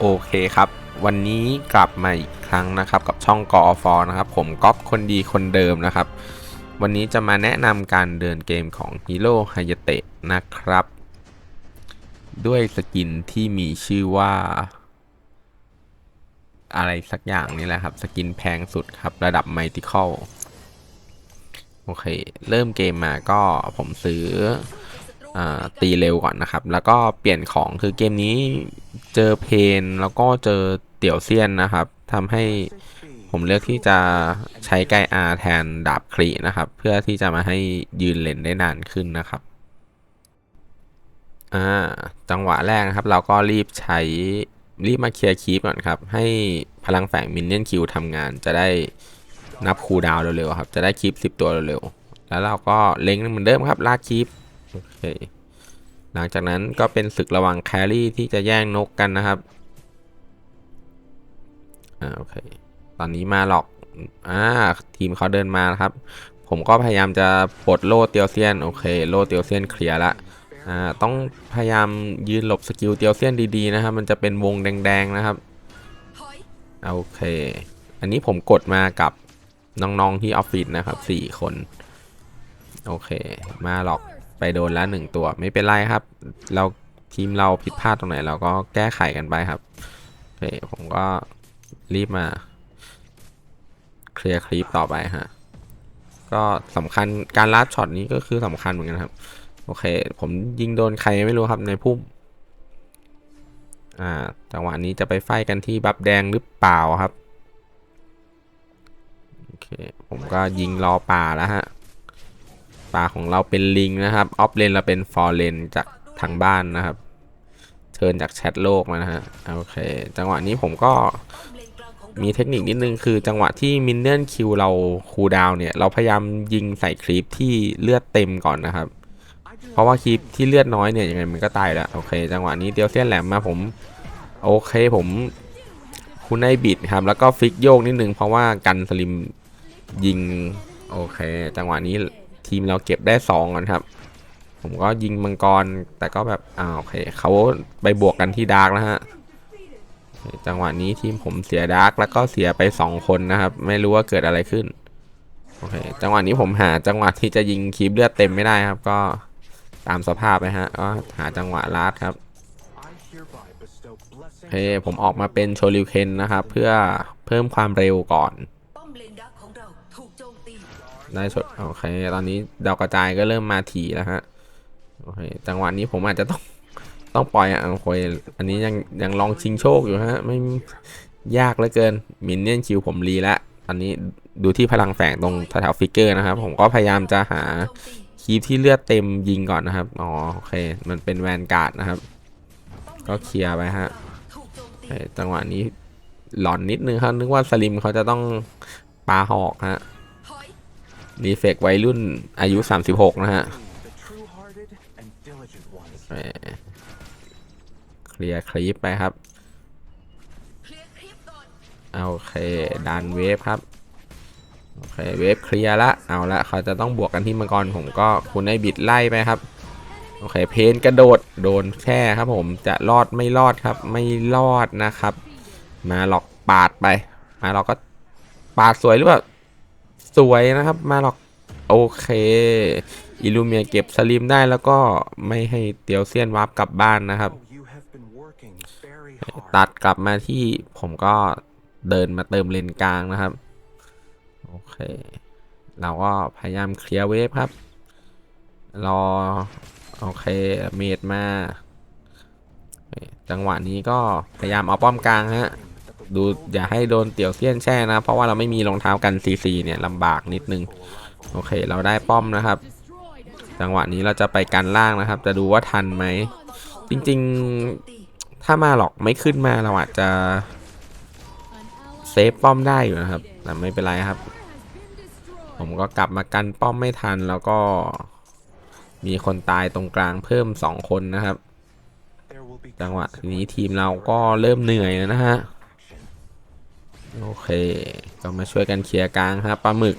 โอเคครับวันนี้กลับมาอีกครั้งนะครับกับช่องกอฟอนะครับผมก๊อฟคนดีคนเดิมนะครับ วันนี้จะมาแนะนำการเดินเกมของ Hero h a y a t e นะครับ ด้วยสกินที่มีชื่อว่า อะไรสักอย่างนี่แหละครับ สกินแพงสุดครับระดับ m y t h i c a l โอเค เริ่มเกมมาก็ผมซื้อ ตีเร็วก่อนนะครับ แล้วก็เปลี่ยนของคือเกมนี้เจอเพนแล้วก็เจอเตี่ยวเซียนนะครับทำให้ผมเลือกที่จะใช้ไกอาแทนดาบครีนะครับ เพื่อที่จะมาให้ยืนเลนได้นานขึ้นนะครับอ่าจังหวะแรกนะครับ เราก็รีบใช้รีบมาเคลียร์คีปก่อนครับ ให้พลังแฝงมินเนี่ยนคิวทำงานจะได้นับคูดาวเร็วๆครับ จะได้คีป10 ตัวเร็วๆแล้วเราก็เล็งเหมือนเดิมครับ ลากคีป อเคหลังจากนั้นก็เป็นศึกระหว่างแครี่ที่จะแย่งนกกันนะครับอ่าโอเคตอนนี้มาหลอกอ่าทีมเขาเดินมาครับ ผมก็พยายามจะปลดโล่เตียวเซียนโอเค โล่เตียวเซียนเคลียร์ละอ่าต้องพยายามยืนหลบสกิลเตียวเซียนดีๆนะครับ มันจะเป็นวงแดงๆนะครับโอเค อันนี้ผมกดมากับน้องๆที่ออฟฟิศนะครับสี่คน โอเค มาหลอก ไปโดนแล้วหนึ่งตัวไม่เป็นไรครับ เราทีมเราผิดพลาดตรงไหน เราก็แก้ไขกันไปครับโอเคผมก็รีบมาเคลียร์คลิปต่อไปฮะก็สำคัญการลัดช็อตนี้ก็คือสำคัญเหมือนกันครับ โอเค ผมยิงโดนใครไม่รู้ครับในพุ่มอ่าจังหวะนี้จะไปไฟกันที่บัฟแดงหรือเปล่าครับ โอเค ผมก็ยิงรอป่าแล้วฮะ ป่าของเราเป็นลิงนะครับออฟเลนเราเป็นฟอร์เลนจากทางบ้านนะครับเชิญจากแชทโลกมานะฮะโอเค จังหวะนี้ผมก็มีเทคนิคนิดนึงคือจังหวะที่มินเนี่ยนคิวเราคูลดาวเนี่ย เราพยายามยิงใส่คลิปที่เลือดเต็มก่อนนะครับ เพราะว่าคลิปที่เลือดน้อยเนี่ยยังไงมันก็ตายแล้วโอเค จังหวะนี้เตียวเซียนแหลมมาผม โอเคผมคุณได้บิดครับ แล้วก็ฟิกโยกนิดนึงเพราะว่ากันสลิมยิง โอเค จังหวะนี้ ทีมเราเก็บได้2ก่อนครับ ผมก็ยิงมังกรแต่ก็แบบอ่าโอเคเขาไปบวกกันที่ดาร์กแล้วฮะจังหวะนี้ทีมผมเสียดาร์กแล้วก็เสียไป 2 คนนะครับ ไม่รู้ว่าเกิดอะไรขึ้นโอเคจังหวะนี้ผมหาจังหวะที่จะยิงคีบเลือดเต็มไม่ได้ครับ ก็ตามสภาพไปฮะก็หาจังหวะลาดครับโอเคผมออกมาเป็นโชลิวเคนนะครับ เพื่อเพิ่มความเร็วก่อน ได้ชดโอเค ตอนนี้ดาวกระจายก็เริ่มมาถี่แล้วฮะโอเคจังหวะนี้ผมอาจจะต้องต้องปล่อยอะโอเคอันนี้ยังยังลองชิงโชคอยู่ฮะไม่ยากเหลือเกินมินเนี่ยนคิวผมรีแล้วอันนี้ดูที่พลังแฝงตรงแถวฟิกเกอร์นะครับ ผมก็พยายามจะหาคีย์ที่เลือดเต็มยิงก่อนนะครับอ๋อโอเค มันเป็นแวนการ์ดนะครับ ก็เคลียร์ไปฮะจังหวะนี้หลอนนิดนึงครับนึกว่าสลิมเขาจะต้องปาหอกฮะ รีเฟกวัยรุ่นอายุ 36 นะฮะเคลียร์คลิปไปครับเคลียร์คลิปก่อนโอเคดันเวฟครับ โอเคเวฟเคลียร์ละ เอาละเขาจะต้องบวกกันที่มังกรผมก็คุณให้บิดไล่ไปครับ โอเคเพนกระโดดโดนแช่ครับผมจะรอดไม่รอดครับ ไม่รอดนะครับ มาหลอกปาดไป มาหลอกก็ปาดสวยหรือเปล่า สวยนะครับมาหลอกโอเคอิลูเมียเก็บสลิมได้แล้วก็ไม่ให้เตียวเซียนวาร์ปกลับบ้านนะครับ Oh, you have been working very hard. ตัดกลับมาที่ผมก็เดินมาเติมเลนกลางนะครับ โอเค เราก็พยายามเคลียร์เวฟครับ รอ โอเคเมดมาโอเคจังหวะนี้ก็พยายามเอาป้อมกลางฮะ ดูอย่าให้โดนเตี่ยวเซียนแช่นะ เพราะว่าเราไม่มีรองเท้ากันซีซีเนี่ยลำบากนิดนึง โอเค เราได้ป้อมนะครับ จังหวะนี้เราจะไปกันล่างนะครับ จะดูว่าทันไหม จริงๆ ถ้ามาหรอกไม่ขึ้นมาเราอาจจะเซฟป้อมได้อยู่นะครับ แต่ไม่เป็นไรครับ ผมก็กลับมากันป้อมไม่ทันแล้วก็มีคนตายตรงกลางเพิ่ม 2 คนนะครับ จังหวะนี้ทีมเราก็เริ่มเหนื่อยแล้วนะฮะ โอเค ก็มาช่วยกันเคลียร์กลางครับปลาหมึก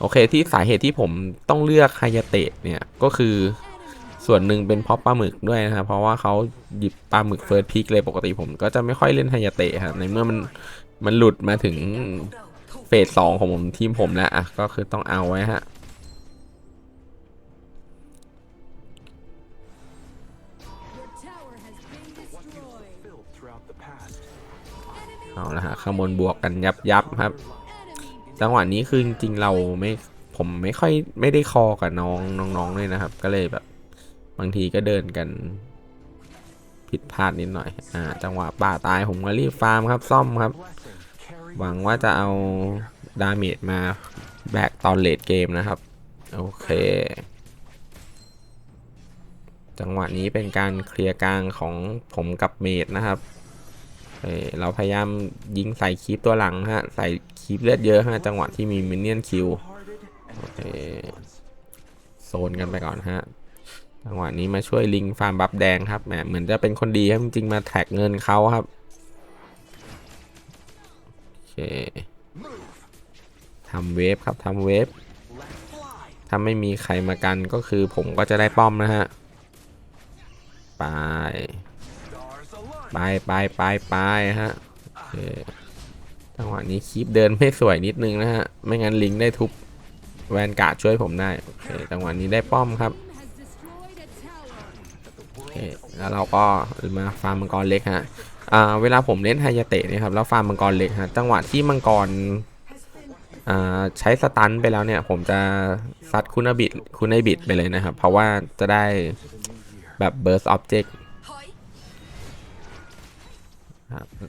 โอเคที่สาเหตุที่ผมต้องเลือกไฮยาเตะเนี่ยก็คือส่วนหนึ่งเป็นเพราะปลาหมึกด้วยนะครับเพราะว่าเขาหยิบปลาหมึกเฟิร์สพิกเลยปกติผมก็จะไม่ค่อยเล่นไฮยาเตะครับในเมื่อมันมันหลุดมาถึงเราถูกเฟสสองของผมทีมผมแล้วอะก็คือต้องเอาไว้ฮะ เอาละฮะข้างบนบวกกันยับยับครับ จังหวะนี้คือจริงเราไม่ผมไม่ค่อยไม่ได้คอกับน้องน้องๆเลยนะครับ ก็เลยแบบ บางทีก็เดินกันผิดพลาดนิดหน่อย อ่า จังหวะป่าตายผมก็รีบฟาร์มครับ ซ่อมครับ หวังว่าจะเอาดาเมจมาแบกตอนเลดเกมนะครับ โอเค จังหวะนี้เป็นการเคลียร์กลางของผมกับเมดนะครับ เราพยายามยิงใส่คีปตัวหลังฮะ ใส่คีปเลือดเยอะฮะ จังหวะที่มีมินเนี่ยนคิวโซนกันไปก่อนฮะ จังหวะนี้มาช่วยลิงฟาร์มบัฟแดงครับ แหม เหมือนจะเป็นคนดีครับ จริงๆ มาแท็กเงินเขาครับ โอเคทำเวฟครับทำเวฟ ถ้าไม่มีใครมากันก็คือผมก็จะได้ป้อมนะฮะ ไป ไปไปไปไปฮะจังหวะนี้คีปเดินไม่สวยนิดนึงนะฮะ ไม่งั้นลิงได้ทุบแวนกาช่วยผมได้โอเคจังหวะนี้ได้ป้อมครับโอเคแล้วเราก็มาฟาร์มมังกรเล็กฮะอ่าเวลาผมเล่นไฮยาเตะนี่ครับแล้วฟาร์มมังกรเล็กฮะจังหวะที่มังกรอ่าใช้สตันไปแล้วเนี่ย ผมจะซัดคุณบิดคุณไอบิดไปเลยนะครับ เพราะว่าจะได้แบบ burst object ถอยครับ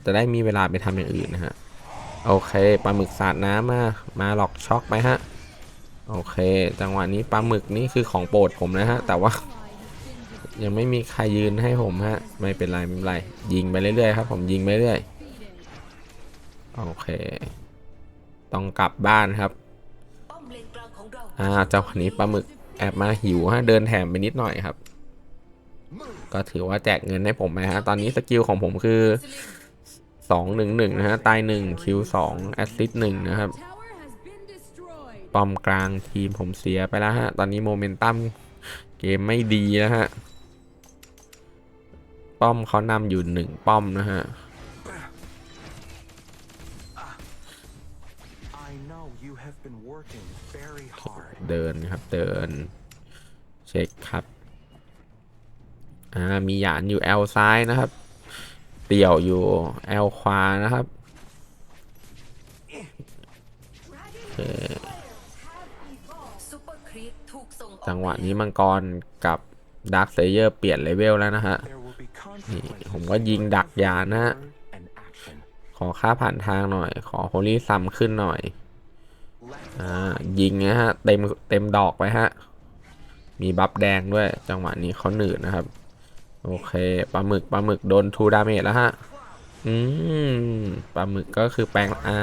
จะได้มีเวลาไปทำอย่างอื่นนะฮะ โอเคปลาหมึกสาดน้ำมา มาหลอกช็อกไปฮะ โอเค จังหวะนี้ปลาหมึกนี่คือของโปรดผมนะฮะ แต่ว่า ยังไม่มีใครยืนให้ผมฮะ ไม่เป็นไรไม่เป็นไร ยิงไปเรื่อยๆครับ ผมยิงไปเรื่อย โอเค ต้องกลับบ้านครับอมเลนกลางของเราอ่าจังหวะนี้ปลาหมึกแอบมาหิวฮะ เดินแถมไปนิดหน่อยครับ ก็ถือว่าแจกเงินให้ผมไปฮะ ตอนนี้สกิลของผมคือสองหนึ่งหนึ่งนะฮะ ตายหนึ่งคิวสองแอสซิสหนึ่งนะครับป้อมกลางทีมผมเสียไปแล้วฮะ ตอนนี้โมเมนตัมเกมไม่ดีแล้วฮะ ป้อมเขานำอยู่หนึ่งป้อมนะฮะ เดินครับเดิน เช็คครับ อ่ามีหยานอยู่แอลซ้ายนะครับเตี่ยวอยู่แอลขวานะครับจังหวะนี้มังกรกับดักเซเยอร์เปลี่ยนเลเวลแล้วนะฮะนี่ผมก็ยิงดักยานนะฮะขอค่าผ่านทางหน่อย ขอโฮลี่ซัมขึ้นหน่อยอ่ายิงนะฮะ เต็มเต็มดอกไปฮะ มีบัฟแดงด้วย จังหวะนี้เขาหนืดนะครับ โอเคปลาหมึกปลาหมึกโดนทูดาเมจแล้วฮะ อืมปลาหมึกก็คือแปลงอ่า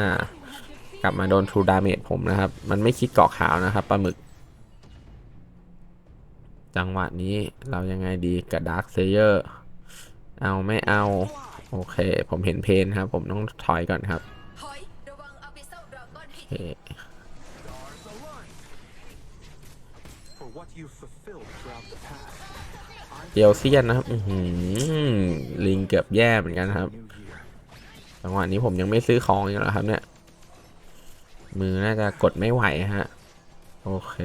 กลับมาโดนทูดาเมจผมนะครับ มันไม่คิดเกาะขาวนะครับปลาหมึก จังหวะนี้เรายังไงดีกับดาร์คเซเยอร์เอาไม่เอา โอเค ผมเห็นเพนครับ ผมต้องถอยก่อนครับโอเค เดียวเซียนนะครับลิงเกือบแย่เหมือนกันครับจังหวะนี้ผมยังไม่ซื้อของอยู่แล้วครับ เนี่ย มือน่าจะกดไม่ไหวฮะ โอเค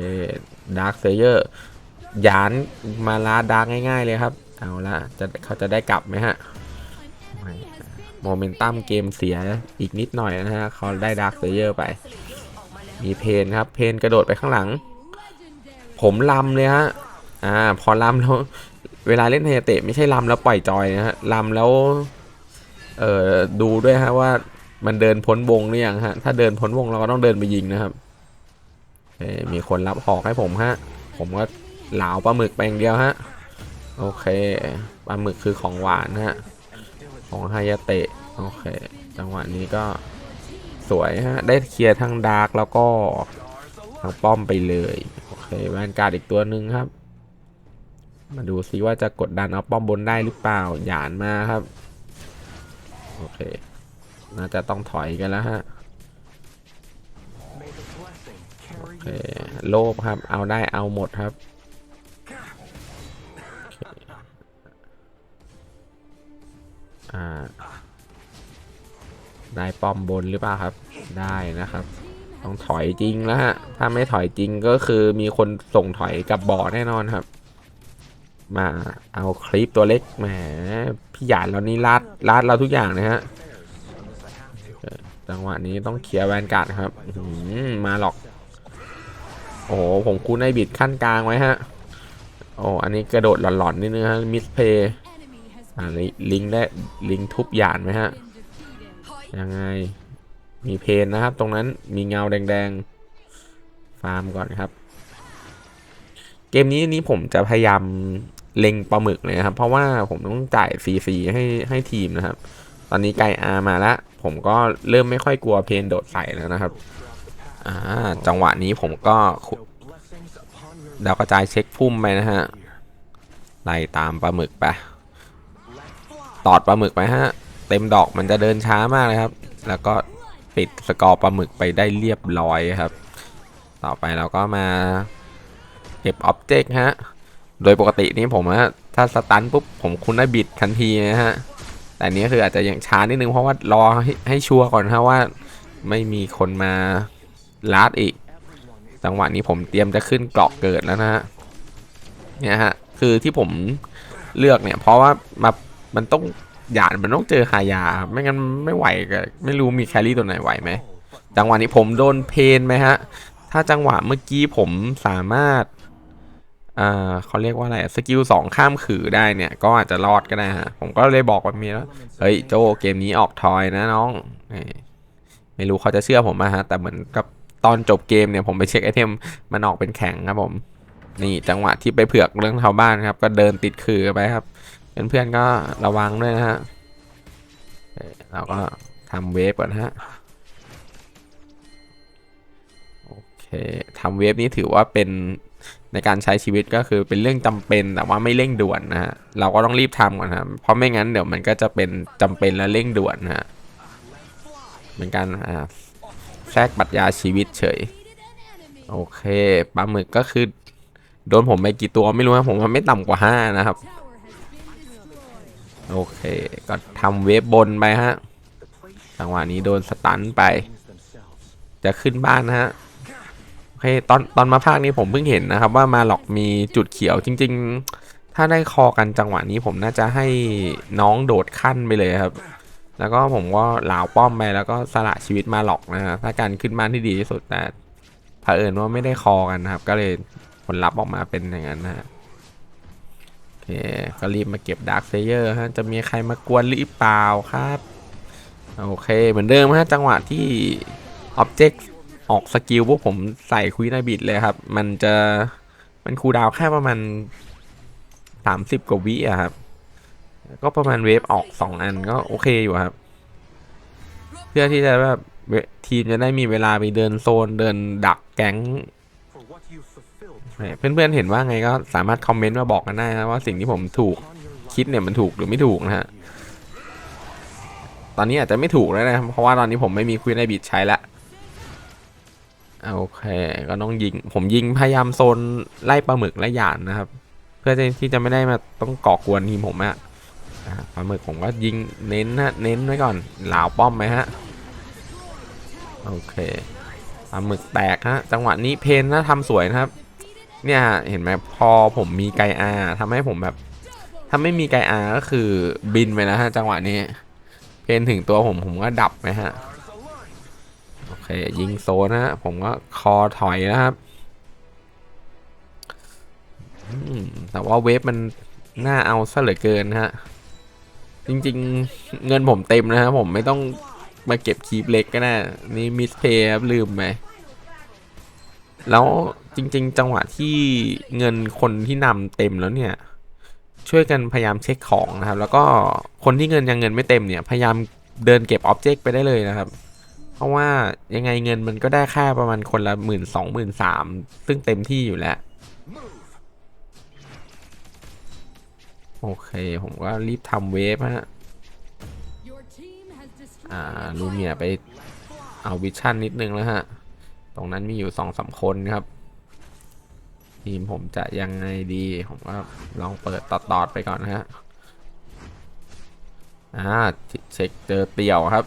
ดาร์คเซเยอร์ยานมาลาดาร์กง่าย ๆ เลยครับ เอาละจะเขาจะได้กลับไหมฮะโมเมนตัมเกมเสียอีกนิดหน่อยนะฮะเขาได้ดาร์คเซเยอร์ไปสเยอร์ออกมาแล้วมีเพนครับ เพนกระโดดไปข้างหลัง ผมลำเลยฮะ อ่า พอลำแล้ว เวลาเล่นไฮเตะไม่ใช่ลำแล้วปล่อยจอยนะฮะลำแล้วเอ่อดูด้วยฮะว่ามันเดินพ้นวงหรือยังฮะ ถ้าเดินพ้นวงเราก็ต้องเดินไปยิงนะครับมีคนรับหอกให้ผมฮะ ผมก็เหลาปลาหมึกไปอย่างเดียวฮะ โอเคปลาหมึกคือของหวานฮะ ของไฮยาเตะ โอเค จังหวะนี้ก็สวยฮะ ได้เคลียร์ทั้งดาร์กแล้วก็ทั้งป้อมไปเลย โอเคแวนการ์ดอีกตัวหนึ่งครับ มาดูซิว่าจะกดดันเอาป้อมบนได้หรือเปล่าหยานมาครับ โอเค น่าจะต้องถอยกันแล้วฮะโอเคโลภครับ เอาได้เอาหมดครับได้ป้อมบนหรือเปล่าครับ ได้นะครับ ต้องถอยจริงแล้วฮะ ถ้าไม่ถอยจริงก็คือมีคนส่งถอยกับบ่อแน่นอนครับ มาเอาคลิปตัวเล็กแหมพี่หยาดเรานี่ลาดลาดเราทุกอย่างนะฮะจังหวะนี้ต้องเคลียร์แวนการ์ดครับมาหรอก โอ้โหผมคูณไอบิดขั้นกลางไว้ฮะ โอ้อันนี้กระโดดหลอนๆนิดนึงฮะมิสเพย์อ่าลิงได้ลิงทุบหยาดไหมฮะยยังไง มีเพนนะครับ ตรงนั้นมีเงาแดงๆ ฟาร์มก่อนครับ เกมนี้นี้ผมจะพยายาม เล็งปลาหมึกเลยนะครับ เพราะว่าผมต้องจ่ายฟรีๆให้ให้ทีมนะครับ ตอนนี้ไกอามาแล้วผมก็เริ่มไม่ค่อยกลัวเพนโดดใส่แล้วนะครับอ่าจังหวะนี้ผมก็ดาวกระจายเช็คพุ่มไปนะฮะไล่ตามปลาหมึกไปตอดปลาหมึกไปฮะ เต็มดอกมันจะเดินช้ามากเลยครับ แล้วก็ปิดสกอร์ปลาหมึกไปได้เรียบร้อยครับ ต่อไปเราก็มาเก็บอ็อบเจกต์ฮะ โดยปกตินี้ผมฮะถ้าสตันปุ๊บผมคุณได้บิดทันทีนะฮะ แต่นี้คืออาจจะยังช้านิดนึงเพราะว่ารอให้ให้ชัวร์ก่อนฮะว่าไม่มีคนมาลาดอีก จังหวะนี้ผมเตรียมจะขึ้นเกาะเกิดแล้วนะฮะ เนี่ยฮะ คือที่ผมเลือกเนี่ย เพราะว่ามามันต้องหยาดมันต้องเจอฮายา ไม่งั้นไม่ไหวก็ไม่รู้มีแครี่ตัวไหนไหวไหม จังหวะนี้ผมโดนเพนไหมฮะ ถ้าจังหวะเมื่อกี้ผมสามารถ อ่าเขาเรียกว่าอะไรสกิลสองข้ามขือได้เนี่ย ก็อาจจะรอดก็ได้ฮะ ผมก็เลยบอกกับเมียแล้วเฮ้ยโจเกมนี้ออกทอยนะน้อง ไม่รู้เขาจะเชื่อผมไหมฮะ แต่เหมือนกับตอนจบเกมเนี่ยผมไปเช็คไอเทมมันออกเป็นแข็งครับผม นี่จังหวะที่ไปเผือกเรื่องชาวบ้านครับ ก็เดินติดคือไปครับเพื่อนๆก็ระวังด้วยนะฮะเราก็ทำเวฟก่อนฮะโอเคทำเวฟนี้ถือว่าเป็น ในการใช้ชีวิตก็คือเป็นเรื่องจำเป็นแต่ว่าไม่เร่งด่วนนะฮะเราก็ต้องรีบทำก่อนครับเพราะไม่งั้นเดี๋ยวมันก็จะเป็นจำเป็นและเร่งด่วนนะฮะเป็นการอ่าแทรกปรัชญาชีวิตเฉย โอเคปลาหมึกก็คือโดนผมไปกี่ตัวไม่รู้นะผมว่าไม่ต่ำกว่าห้านะครับ โอเค ก็ทำเวฟบนไปฮะจังหวะนี้โดนสตันไป จะขึ้นบ้านนะฮะ เคตอนตอนมาภาคนี้ผมเพิ่งเห็นนะครับ ว่ามาหลอกมีจุดเขียวจริง ๆ ถ้าได้คอกันจังหวะนี้ผมน่าจะให้น้องโดดขั้นไปเลยครับ แล้วก็ผมก็หลาวป้อมไปแล้วก็สละชีวิตมาหลอกนะฮะถ้าการขึ้นบ้านที่ดีที่สุดแต่เผอิญว่าไม่ได้คอกันนะครับ ก็เลยผลลัพธ์ออกมาเป็นอย่างนั้นนะฮะโอเคก็รีบมาเก็บดาร์คเซเยอร์ฮะจะมีใครมากวนหรือเปล่าครับ โอเคเหมือนเดิมฮะจังหวะที่อ็อบเจกต์ ออกสกิลพวกผมใส่คุยนาบิดเลยครับ มันจะมันคูดาวแค่ประมาณสามสิบกว่าวิอะครับ ก็ประมาณเวฟออกสองอันก็โอเคอยู่ครับ เพื่อที่จะแบบทีมจะได้มีเวลาไปเดินโซนเดินดักแก๊งเพื่อนๆเห็นว่าไงก็สามารถคอมเมนต์มาบอกกันได้นะว่าสิ่งที่ผมถูกคิดเนี่ยมันถูกหรือไม่ถูกนะฮะ ตอนนี้อาจจะไม่ถูกแล้วนะ เพราะว่าตอนนี้ผมไม่มีควีนไอบิดใช้ละ โอเค ก็ต้องยิง ผมยิงพยายามโซนไล่ปลาหมึกและหยานนะครับ เพื่อที่จะไม่ได้มาต้องก่อกวนทีมผมอะปลาหมึกผมก็ยิงเน้นนะเน้นไว้ก่อนหลาวป้อมไหมฮะโอเคปลาหมึกแตกฮะจังหวะนี้เพนนะทำสวยนะครับ เนี่ยเห็นไหมพอผมมีไกอาทำให้ผมแบบถ้าไม่มีไกอาก็คือบินไปแล้วฮะจังหวะนี้ เพนถึงตัวผมผมก็ดับไหมฮะ เคยิงโซนนะฮะผมก็คอถอยนะครับแต่ว่าเวฟมันน่าเอาซะเหลือเกินฮะ จริงๆเงินผมเต็มนะครับผมไม่ต้องมาเก็บคีบเล็กก็ได้นี่มิสเพย์ครับลืมไปแล้วจริง ๆ จังหวะที่เงินคนที่นำเต็มแล้วเนี่ย ช่วยกันพยายามเช็คของนะครับ แล้วก็คนที่เงินยังเงินไม่เต็มเนี่ย พยายามเดินเก็บอ็อบเจกต์ไปได้เลยนะครับ ราะว่ายังไงเงินมันก็ได้แค่ประมาณคนละหมื่นสองหมื่นสามซึ่งเต็มที่อยู่แล้ว โอเค ผมก็รีบทำเวฟฮะ อ่า ลูเมียไปเอาวิชั่นนิดนึงแล้วฮะ ตรงนั้นมีอยู่สองสามคนครับ ทีมผมจะยังไงดี ผมก็ลองเปิดตอดๆไปก่อนนะฮะ อ่า เช็คเจอเตี่ยวครับ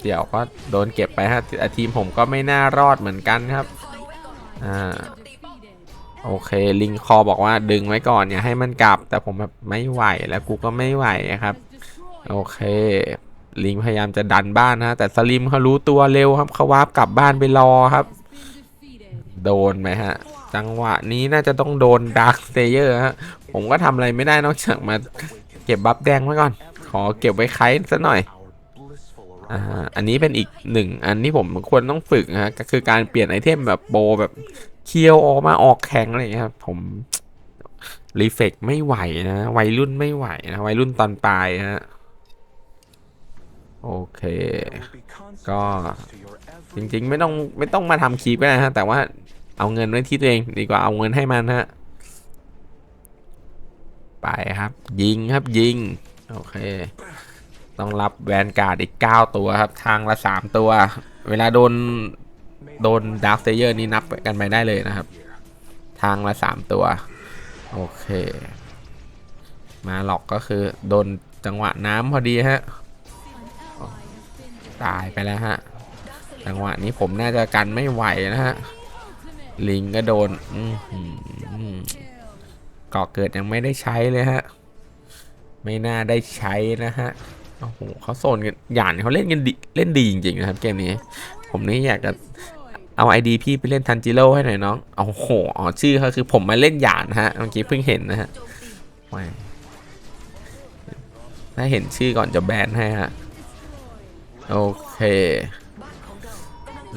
เตี่ยวก็โดนเก็บไปฮะทีมผมก็ไม่น่ารอดเหมือนกันครับ อ่า โอเค ลิงคอบอกว่าดึงไว้ก่อนอย่าให้มันกลับ แต่ผมแบบไม่ไหวแล้วกูก็ไม่ไหวครับ โอเค ลิงพยายามจะดันบ้านนะแต่สลิมเขารู้ตัวเร็วครับเขาวาร์ปกลับบ้านไปรอครับ โดนไหมฮะ จังหวะนี้น่าจะต้องโดนดาร์คเซเยอร์ฮะ ผมก็ทำอะไรไม่ได้นอกจากมาเก็บบัฟแดงไว้ก่อน ขอเก็บไว้ไคส์ซะหน่อย อ่าอันนี้เป็นอีกหนึ่งอันที่ผมควรต้องฝึกนะฮะก็คือการเปลี่ยนไอเทมแบบโบแบบเคียวออกมาออกแข็งอะไรอย่างเงี้ยครับผมรีเฟกไม่ไหวนะวัยรุ่นไม่ไหวนะวัยรุ่นตอนปลายฮะโอเค ก็จริงๆไม่ต้องไม่ต้องมาทำคลิปก็ได้ฮะแต่ว่าเอาเงินไว้ที่ตัวเองดีกว่าเอาเงินให้มันฮะไปครับ ยิงครับยิง โอเค ต้องรับแวนการ์ดอีก 9 ตัวครับ ทางละ 3 ตัว เวลาโดน โดนดาร์คเซเยอร์นี่นับกันไปได้เลยนะครับ ทางละ 3 ตัว โอเค มาหลอกก็คือ โดนจังหวะน้ำพอดีฮะ ตายไปแล้วฮะ จังหวะนี้ผมน่าจะกันไม่ไหวนะฮะ ลิงก็โดนอื้อหือ kill. เกาะเกิดยังไม่ได้ใช้เลยฮะ ไม่น่าได้ใช้นะฮะ โอ้โหเขาโซนกันหยานเขาเล่นกันดีเล่นดีจริงๆนะครับเกมนี้ ผมนี่อยากจะเอาไอดีพี่ไปเล่นทันจิโร่ให้หน่อยน้องโอ้โหอ๋อชื่อเขาคือผมมาเล่นหยานฮะเมื่อกี้เพิ่งเห็นนะฮะถ้าเห็นชื่อก่อนจะแบนให้ฮะโอเค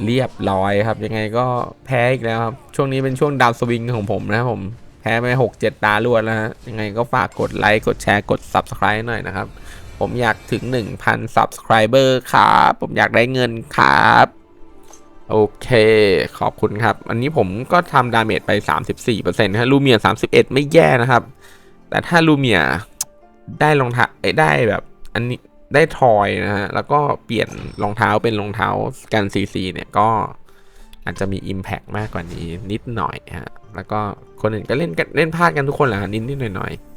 เรียบร้อยครับ ยังไงก็แพ้อีกแล้วครับ ช่วงนี้เป็นช่วงดาวสวิงของผมนะผมแพ้ไปหกเจ็ดตาลวดแล้วฮะยังไงก็ฝากกดไลค์กดแชร์กด Subscribe หน่อยนะครับ ผมอยากถึง 1,000 Subscriber ครับ ผมอยากได้เงินครับ โอเค ขอบคุณครับ อันนี้ผมก็ทำดาเมจไป 34%ฮะลูเมีย 31 ไม่แย่นะครับ แต่ถ้าลูเมียได้รองเท้าได้แบบ อันนี้ได้ทอยนะฮะ แล้วก็เปลี่ยนรองเท้าเป็นรองเท้ากันซีซีเนี่ยก็อาจจะมี Impact มากกว่านี้นิดหน่อยฮะ แล้วก็คนอื่นก็เล่นกันเล่นพลาดกันทุกคนแหละนิดนิดหน่อยหน่อยๆ